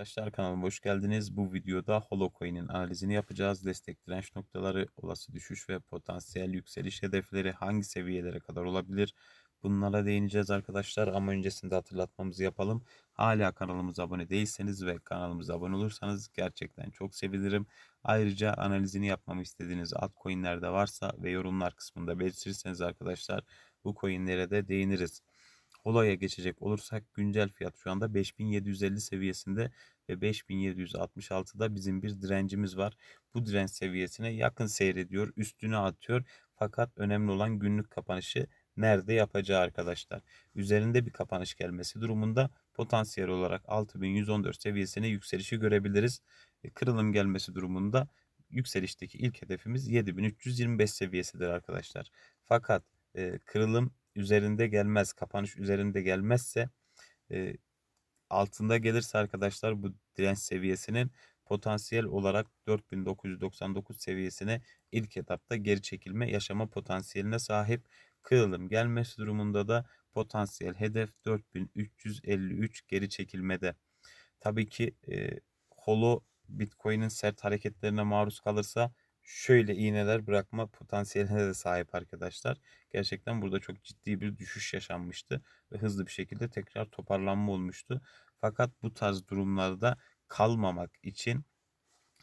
Arkadaşlar kanalıma hoş geldiniz. Bu videoda Holocoin'in analizini yapacağız. Destek direnç noktaları, olası düşüş ve potansiyel yükseliş hedefleri hangi seviyelere kadar olabilir? Bunlara değineceğiz arkadaşlar ama öncesinde hatırlatmamızı yapalım. Hala kanalımıza abone değilseniz ve kanalımıza abone olursanız gerçekten çok sevinirim. Ayrıca analizini yapmamı istediğiniz altcoin'ler de varsa ve yorumlar kısmında belirtirseniz arkadaşlar bu coin'lere de değiniriz. Olaya geçecek olursak güncel fiyat şu anda 5750 seviyesinde ve 5766'da bizim bir direncimiz var. Bu direnç seviyesine yakın seyrediyor, üstüne atıyor. Fakat önemli olan günlük kapanışı nerede yapacağı arkadaşlar. Üzerinde bir kapanış gelmesi durumunda potansiyel olarak 6114 seviyesine yükselişi görebiliriz. E, kırılım gelmesi durumunda yükselişteki ilk hedefimiz 7325 seviyesidir arkadaşlar. Fakat e, kırılım üzerinde gelmez, kapanış üzerinde gelmezse e, altında gelirse arkadaşlar bu direnç seviyesinin potansiyel olarak 4999 seviyesine ilk etapta geri çekilme yaşama potansiyeline sahip. Kırılım gelmesi durumunda da potansiyel hedef 4353 geri çekilmede. Tabii ki e, holo Bitcoin'in sert hareketlerine maruz kalırsa şöyle iğneler bırakma potansiyeline de sahip arkadaşlar. Gerçekten burada çok ciddi bir düşüş yaşanmıştı ve hızlı bir şekilde tekrar toparlanma olmuştu. Fakat bu tarz durumlarda kalmamak için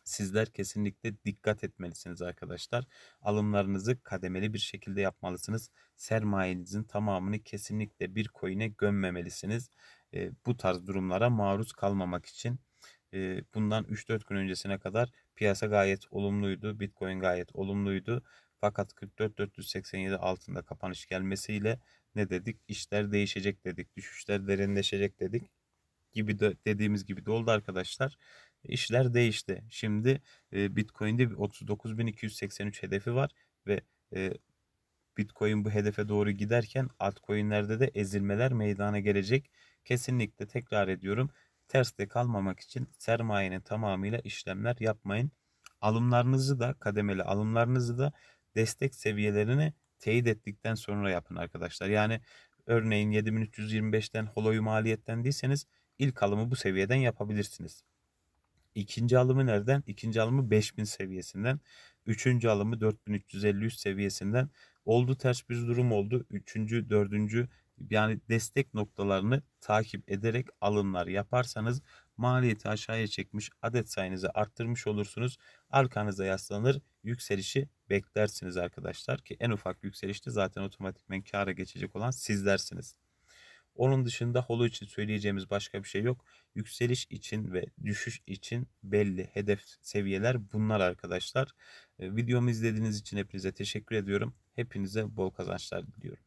sizler kesinlikle dikkat etmelisiniz arkadaşlar. Alımlarınızı kademeli bir şekilde yapmalısınız. Sermayenizin tamamını kesinlikle bir coin'e gömmemelisiniz. E, bu tarz durumlara maruz kalmamak için bundan 3-4 gün öncesine kadar piyasa gayet olumluydu. Bitcoin gayet olumluydu. Fakat 44.487 altında kapanış gelmesiyle ne dedik? İşler değişecek dedik. Düşüşler derinleşecek dedik. Gibi de dediğimiz gibi de oldu arkadaşlar. İşler değişti. Şimdi Bitcoin'de bir 39.283 hedefi var ve Bitcoin bu hedefe doğru giderken altcoin'lerde de ezilmeler meydana gelecek. Kesinlikle tekrar ediyorum. Terste kalmamak için sermayenin tamamıyla işlemler yapmayın. Alımlarınızı da kademeli alımlarınızı da destek seviyelerini teyit ettikten sonra yapın arkadaşlar. Yani örneğin 7325'ten holoyu maliyetten değilseniz ilk alımı bu seviyeden yapabilirsiniz. İkinci alımı nereden? İkinci alımı 5000 seviyesinden. Üçüncü alımı 4353 seviyesinden. Oldu ters bir durum oldu. Üçüncü, dördüncü yani destek noktalarını takip ederek alımlar yaparsanız maliyeti aşağıya çekmiş adet sayınızı arttırmış olursunuz. Arkanıza yaslanır yükselişi beklersiniz arkadaşlar ki en ufak yükselişte zaten otomatikmen kâra geçecek olan sizlersiniz. Onun dışında holo için söyleyeceğimiz başka bir şey yok. Yükseliş için ve düşüş için belli hedef seviyeler bunlar arkadaşlar. Videomu izlediğiniz için hepinize teşekkür ediyorum. Hepinize bol kazançlar diliyorum.